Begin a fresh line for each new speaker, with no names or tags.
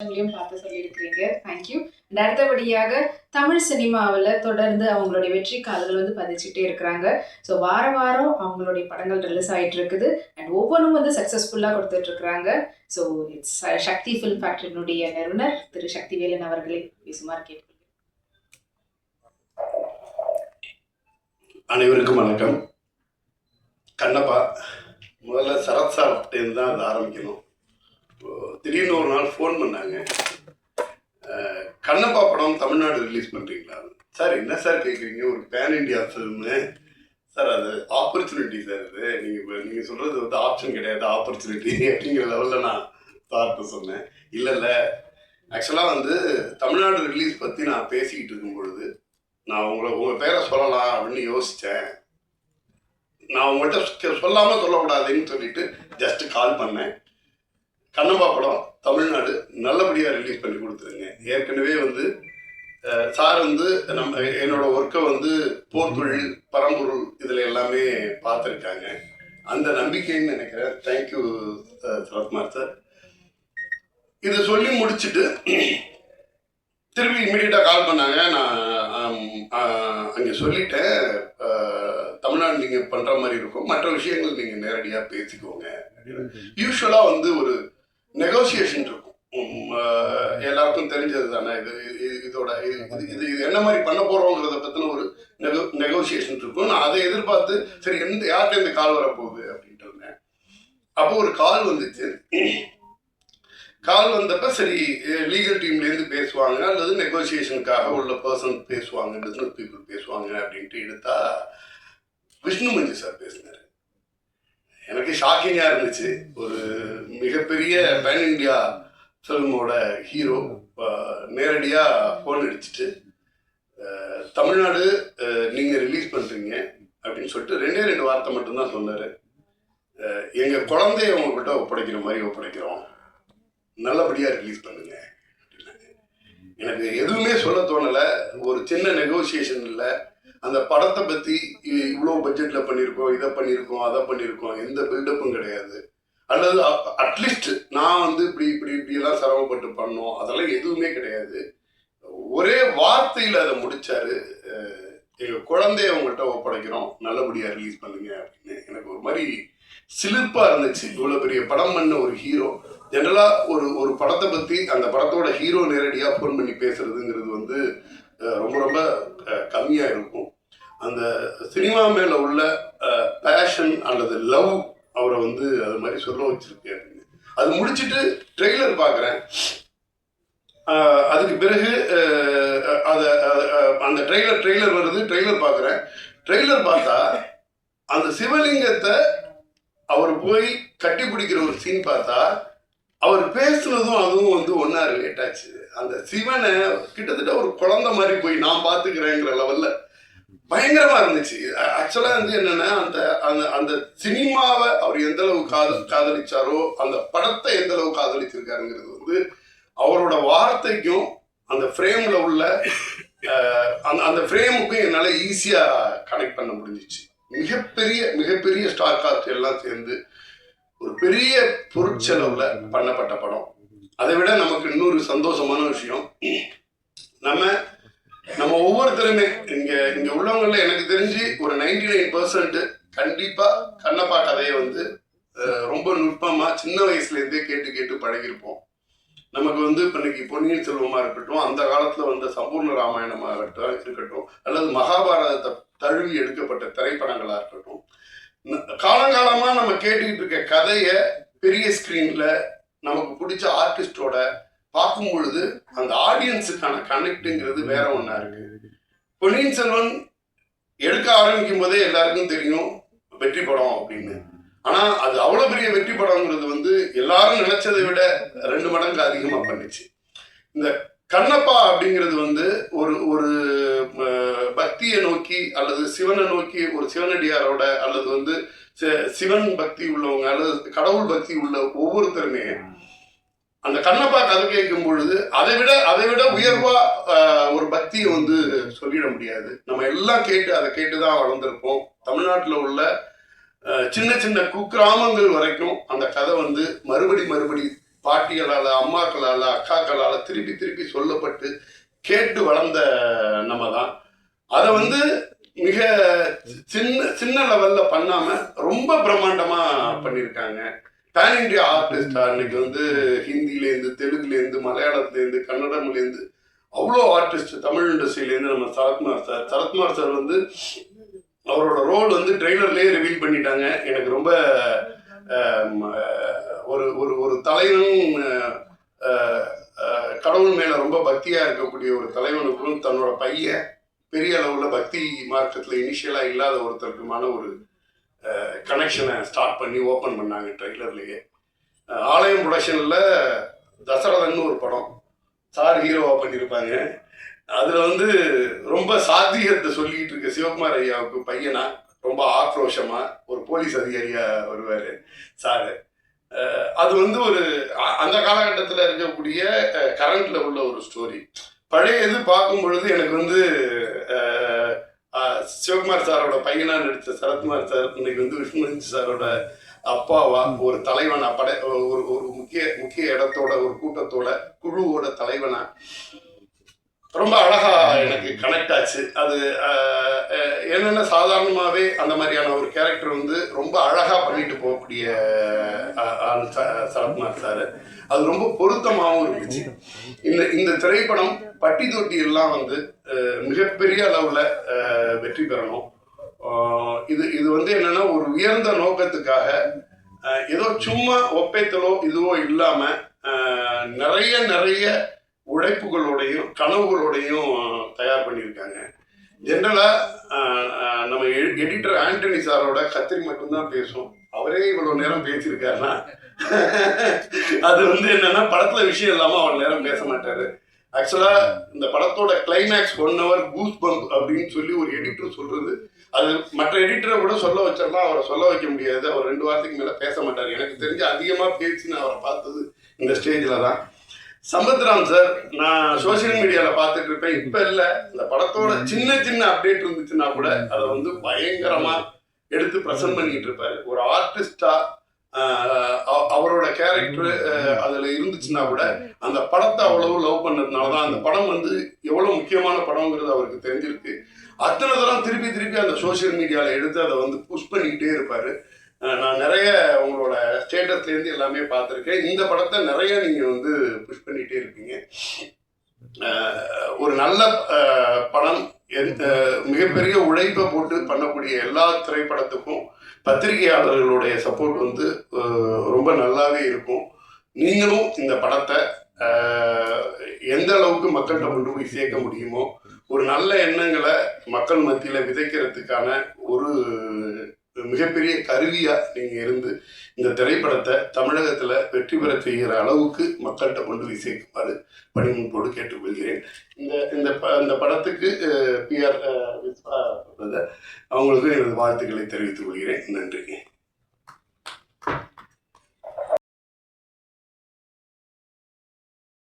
விஷயங்களையும் பார்த்து சொல்லியிருக்கிறீங்க. தேங்க்யூ அண்ட் அடுத்தபடியாக தமிழ் சினிமாவில் தொடர்ந்து அவங்களுடைய வெற்றி கால்கள் வந்து பதிச்சுட்டே இருக்கிறாங்க. ஸோ வார வாரம் அவங்களுடைய படங்கள் ரிலீஸ் ஆகிட்டு இருக்குது. அண்ட் ஒவ்வொன்றும் வந்து சக்ஸஸ்ஃபுல்லாக கொடுத்துட்டு இருக்கிறாங்க ஸோ இட்ஸ் சக்தி ஃபிலிம் ஃபேக்டரியினுடைய நிறுவனர் திரு சக்தி வேலன் அவர்களை பேசுமாறு கேட்கிறேன்
அனைவருக்கும் வணக்கம். கண்ணப்பா முதல்ல சரத் சார்ட்டேருந்து தான் அதை ஆரம்பிக்கணும். திடீர்னு ஒரு நாள் ஃபோன் பண்ணாங்க. கண்ணப்பா படம் தமிழ்நாடு ரிலீஸ் பண்ணுறீங்களா சார் என்ன சார் கேட்குறீங்க ஒரு பேன் இண்டியா ஃபில்மு சார் அது ஆப்பர்ச்சுனிட்டி சார் இது நீங்கள் இப்போ நீங்கள் சொல்கிறது வந்து ஆப்ஷன் கிடையாது ஆப்பர்ச்சுனிட்டி அப்படிங்கிற லெவலில் நான் பார்த்து சொன்னேன். இல்லை இல்லை. ஆக்சுவலாக வந்து தமிழ்நாடு ரிலீஸ் பற்றி நான் பேசிக்கிட்டு இருக்கும் பொழுது நான் உங்களை உங்கள் பேரை சொல்லலாம் அப்படின்னு யோசித்தேன் நான் உங்கள்கிட்ட சொல்லாமல் சொல்லக்கூடாதுன்னு சொல்லிட்டு ஜஸ்ட் கால் பண்ணேன். கண்ணப்பா படம் தமிழ்நாடு நல்லபடியாக ரிலீஸ் பண்ணி கொடுத்துருங்க. ஏற்கனவே வந்து சார் வந்து நம்ம என்னோட ஒர்க்கை வந்து போர் தொழில் பரம்பொருள் இதில் எல்லாமே பார்த்துருக்காங்க. அந்த நம்பிக்கைன்னு நினைக்கிறேன். தேங்க்யூ சரத்குமார் சார் இதை சொல்லி முடிச்சுட்டு திருப்பி இமீடியட்டாக கால் பண்ணாங்க. நான் அங்கே சொல்லிட்டேன். தமிழ்நாடு நீங்கள் பண்ணுற மாதிரி இருக்கும். மற்ற விஷயங்கள் நீங்கள் நேரடியாக பேசிக்கோங்க. யூஸ்வலாக வந்து ஒரு நெகோசியேஷன் இருக்கும் um, uh, எல்லாருக்கும் தெரிஞ்சது தானே? இது இது- இதோட இது இது- இது என்ன மாதிரி பண்ண போகிறோங்கிறத பற்றின ஒரு நெகோ நெகோசியேஷன் இருக்கும். நான் அதை எதிர்பார்த்து சரி எந்த யார்கிட்ட இந்த கால் வரப்போகுது அப்படின்ட்டு இருந்தேன். அப்போ ஒரு கால் வந்துச்சு. கால் வந்தப்ப சரி லீகல் டீம்லேருந்து பேசுவாங்க அல்லது நெகோசியேஷனுக்காக உள்ள பர்சன் பேசுவாங்க பிஸ்னஸ் பீப்புள் பேசுவாங்க அப்படின்ட்டு எடுத்தா விஷ்ணு மஞ்சி சார் பேசினார். எனக்கு ஷாக்கிங்காக இருந்துச்சு. ஒரு மிகப்பெரிய பேன் இந்தியா ஃபிலிமோட ஹீரோ நேரடியாக ஃபோன் அடிச்சுட்டு தமிழ்நாடு நீங்கள் ரிலீஸ் பண்ணுறீங்க அப்படின்னு சொல்லிட்டு ரெண்டே ரெண்டு வார்த்தை மட்டும்தான் சொன்னார். எங்கள் குழந்தைய உங்ககிட்ட ஒப்படைக்கிற மாதிரி ஒப்படைக்கிறோம். நல்லபடியாக ரிலீஸ் பண்ணுங்க எனக்கு எதுவுமே சொல்ல தோணலை. ஒரு சின்ன நெகோசியேஷன் இல்லை. அந்த படத்தை பற்றி இவ்வளோ பட்ஜெட்டில் பண்ணியிருக்கோம் இதை பண்ணியிருக்கோம் அதை பண்ணியிருக்கோம் எந்த பில்டப்பும் கிடையாது. அல்லது அட்லீஸ்ட் நான் வந்து இப்படி இப்படி இப்படியெல்லாம் சிரமப்பட்டு பண்ணோம் அதெல்லாம் எதுவுமே கிடையாது. ஒரே வார்த்தையில் அதை முடிச்சாரு எங்கள் எங்க குழந்தைய உங்கள்கிட்ட ஒப்படைக்கிறோம் நல்லபடியாக ரிலீஸ் பண்ணுங்க அப்படின்னு. எனக்கு ஒரு மாதிரி சிலிர்ப்பா இருந்துச்சு. இவ்வளோ பெரிய படம் பண்ண ஒரு ஹீரோ ஜென்ரலாக ஒரு ஒரு படத்தை பற்றி அந்த படத்தோட ஹீரோ நேரடியாக ஃபோன் பண்ணி பேசுறதுங்கிறது வந்து ரொம்ப ரொம்ப கம்மியாக இருக்கும். அந்த சினிமா மேலே உள்ள பேஷன் அல்லது லவ் அவரை வந்து அது மாதிரி சொல்ல வச்சிருக்கு அது முடிச்சிட்டு ட்ரெய்லர் பார்க்குறேன் அதுக்கு பிறகு அதை அந்த ட்ரெய்லர் ட்ரெய்லர் வருது ட்ரெய்லர் பார்க்குறேன் ட்ரெய்லர் பார்த்தா அந்த சிவலிங்கத்தை அவர் போய் கட்டி பிடிக்கிற ஒரு சீன் பார்த்தா அவர் பேசுனதும் அதுவும் வந்து ஒன்றா ரிலேட் ஆச்சு. அந்த சிவனை கிட்டத்தட்ட ஒரு குழந்தை மாதிரி போய் நான் பார்த்துக்கிறேங்கிற லெவலில் பயங்கரமா இருந்துச்சு. ஆக்சுவலா வந்து என்னன்னா அந்த அந்த அந்த சினிமாவை அவர் எந்த அளவு காதல் காதலிச்சாரோ அந்த படத்தை எந்த அளவு காதலிச்சிருக்காருங்கிறது வந்து அவரோட வார்த்தைக்கும் அந்த ஃப்ரேம்ல உள்ள அந்த அந்த ஃப்ரேமுக்கும் என்னால் ஈஸியா கனெக்ட் பண்ண முடிஞ்சிச்சு. மிகப்பெரிய மிகப்பெரிய ஸ்டார் காஸ்ட் எல்லாம் சேர்ந்து ஒரு பெரிய பொருட்செலவுல பண்ணப்பட்ட படம். அதை விட நமக்கு இன்னொரு சந்தோஷமான விஷயம் நம்ம நம்ம ஒவ்வொருத்தருமே இங்க இங்க உள்ளவங்கல எனக்கு தெரிஞ்சு ஒரு நைன்டி நைன் பர்சன்ட் கண்டிப்பா கண்ணப்பா கதையை வந்து ரொம்ப நுட்பமா சின்ன வயசுல இருந்தே கேட்டு கேட்டு பழகிருப்போம் நமக்கு வந்து இப்ப இன்னைக்கு பொன்னியின் செல்வமா இருக்கட்டும் அந்த காலத்துல வந்த சம்பூர்ண ராமாயணமா இருக்கட்டும் இருக்கட்டும் அல்லது மகாபாரதத்தை தழுவி எடுக்கப்பட்ட திரைப்படங்களா இருக்கட்டும் காலங்காலமா நம்ம கேட்டுக்கிட்டு இருக்க கதையை பெரிய ஸ்கிரீன்ல நமக்கு பிடிச்ச ஆர்டிஸ்டோட பார்க்கும் பொழுது அந்த ஆடியன்ஸுக்கான கனெக்ட்ங்கிறது வேற ஒன்றா இருக்கு. பொன்னியின் செல்வன் எடுக்க ஆரம்பிக்கும் போதே எல்லாருக்கும் தெரியும் வெற்றி படம் அப்படின்னு. ஆனா அது அவ்வளவு பெரிய வெற்றி படம்ங்கிறது வந்து எல்லாரும் நினைச்சதை விட ரெண்டு மடங்கு அதிகமா பண்ணுச்சு. இந்த கண்ணப்பா அப்படிங்கிறது வந்து ஒரு ஒரு பக்தியை நோக்கி அல்லது சிவனை நோக்கி ஒரு சிவனடியாரோட அல்லது வந்து சிவன் பக்தி உள்ளவங்க அல்லது கடவுள் பக்தி உள்ள ஒவ்வொருத்தருமே அந்த கண்ணப்பா கதை கேட்கும் பொழுது அதை விட அதை விட உயர்வா ஒரு பக்தியை வந்து சொல்லிட முடியாது. நம்ம எல்லாம் கேட்டு அதை கேட்டு தான் வளர்ந்துருப்போம். தமிழ்நாட்டில் உள்ள சின்ன சின்ன குக்கிராமங்கள் வரைக்கும் அந்த கதை வந்து மறுபடி மறுபடி பாட்டிகளால் அம்மாக்களால் அக்காக்களால் திருப்பி திருப்பி சொல்லப்பட்டு கேட்டு வளர்ந்த நம்ம தான் அதை வந்து மிக சின்ன சின்ன லெவலில் பண்ணாமல் ரொம்ப பிரம்மாண்டமாக பண்ணியிருக்காங்க. பேன் இண்டியா ஆர்டிஸ்டா இன்னைக்கு வந்து ஹிந்திலேருந்து தெலுங்குலேருந்து மலையாளத்துலேருந்து கன்னடம்லேருந்து அவ்வளோ ஆர்டிஸ்ட் தமிழ் இண்டஸ்ட்ரியிலேருந்து நம்ம சரத்குமார் சார். சரத்குமார் சார் வந்து அவரோட ரோல் வந்து ட்ரெய்லர்லேயே ரிவீல் பண்ணிட்டாங்க. எனக்கு ரொம்ப ஒரு ஒரு ஒரு தலைவனும் கடவுள் மேல ரொம்ப பக்தியா இருக்கக்கூடிய ஒரு தலைவனுக்கும் தன்னோட பையன் பெரிய அளவுல பக்தி மார்க்கத்துல இனிஷியலா இல்லாத ஒருத்தருக்குமான ஒரு கனெக்ஷனை ஸ்டார்ட் பண்ணி ஓப்பன் பண்ணாங்க ட்ரெய்லர்லேயே ஆலயம் ப்ரொடக்ஷனில் தசரதன்னு ஒரு படம் சார் ஹீரோவாக பண்ணியிருப்பாங்க அதில் வந்து ரொம்ப சாத்தியத்தை சொல்லிக்கிட்டு இருக்க சிவகுமார் ஐயாவுக்கு பையனா ரொம்ப ஆக்ரோஷமாக ஒரு போலீஸ் அதிகாரியாக வருவார் சார் அது வந்து ஒரு அந்த காலகட்டத்தில் இருக்கக்கூடிய கரண்ட்டில் உள்ள ஒரு ஸ்டோரி பழைய இது பார்க்கும் பொழுது எனக்கு வந்து சிவகுமார் சாரோட பையனா நடித்த சரத்குமார் சார் இன்னைக்கு வந்து விஷ்ணுமூர்த்தி சாரோட அப்பாவா ஒரு தலைவனா படை ஒரு ஒரு முக்கிய முக்கிய இடத்தோட ஒரு கூட்டத்தோட குழுவோட தலைவனா. ரொம்ப அழகா எனக்கு கனெக்ட் ஆச்சு. அது என்னென்ன சாதாரணமாகவே அந்த மாதிரியான ஒரு கேரக்டர் வந்து ரொம்ப அழகா பண்ணிட்டு போகக்கூடிய ஆள் சரத்குமார் சார். அது ரொம்ப பொருத்தமாகவும் இருந்துச்சு. இந்த இந்த திரைப்படம் பட்டி தொட்டி எல்லாம் வந்து மிகப்பெரிய அளவில் வெற்றி பெறணும். இது இது வந்து என்னென்னா ஒரு உயர்ந்த நோக்கத்துக்காக ஏதோ சும்மா ஒப்பேத்தலோ இதுவோ இல்லாமல் நிறைய நிறைய உழைப்புகளோடையும் கனவுகளோடையும் தயார் பண்ணியிருக்காங்க. ஜென்ரலாக நம்ம எடிட்டர் ஆண்டனி சாரோட கத்திரி மட்டும்தான் பேசும். அவரே இவ்வளவு நேரம் பேசியிருக்காருன்னா அது வந்து என்னன்னா படத்துல விஷயம் இல்லாம அவர் நேரம் பேச மாட்டாரு. ஆக்சுவலா இந்த படத்தோட climax one hour goose bump அப்படின்னு சொல்லி ஒரு எடிட்டர் சொல்றது அது மற்ற எடிட்டரை கூட சொல்ல வச்சிடலாம் அவரை சொல்ல வைக்க முடியாது. அவர் ரெண்டு வாரத்துக்கு மேல பேச மாட்டார். எனக்கு தெரிஞ்சு அதிகமா பேசி நான் அவரை பார்த்தது இந்த ஸ்டேஜ்ல தான். சம்பத்ராம் சார் நான் சோஷியல் மீடியால பார்த்துட்டு இருப்பேன் இப்ப இல்ல. இந்த படத்தோட சின்ன சின்ன அப்டேட் இருந்துச்சுன்னா கூட அதை வந்து பயங்கரமா எடுத்து ப்ரெசென்ட் பண்ணிட்டு இருப்பாரு ஒரு ஆர்டிஸ்டா அவரோட கேரக்டர் அதுல இருந்துச்சுன்னா கூட அந்த படத்தை அவ்வளவு லவ் பண்ணதுனால தான் அந்த படம் வந்து எவ்வளவு முக்கியமான படம்ங்கிறது அவருக்கு தெரிஞ்சிருக்கு. அத்தனை தரம் திருப்பி திருப்பி அந்த சோஷியல் மீடியால எடுத்து அதை வந்து புஷ் பண்ணிக்கிட்டே இருப்பாரு. நான் நிறைய உங்களோட ஸ்டேட்டஸ்லேருந்து எல்லாமே பார்த்துருக்கேன். இந்த படத்தை நிறைய நீங்க வந்து புஷ் பண்ணிட்டே இருப்பீங்க ஒரு நல்ல படம் எந்த மிகப்பெரிய உழைப்பை போட்டு பண்ணக்கூடிய எல்லா திரைப்படத்துக்கும் பத்திரிகையாளர்களுடைய சப்போர்ட் வந்து ரொம்ப நல்லாவே இருக்கும். நீங்களும் இந்த படத்தை எந்த அளவுக்கு மக்கள்கிட்ட கொண்டு போய் சேர்க்க முடியுமோ ஒரு நல்ல எண்ணங்களை மக்கள் மத்தியில் விதைக்கிறதுக்கான ஒரு மிகப்பெரிய கருவியாக நீங்கள் இருந்து இந்த திரைப்படத்தை தமிழகத்தில் வெற்றி பெற செய்கிற அளவுக்கு மக்கள்கிட்ட கொண்டு போய் சேர்க்குமாறு பணிமுன்போடு கேட்டுக்கொள்கிறேன். இந்த இந்த ப இந்த படத்துக்கு பிஆர் அவங்களுக்கு எனது வாழ்த்துக்களை தெரிவித்துக் கொள்கிறேன். நன்றி.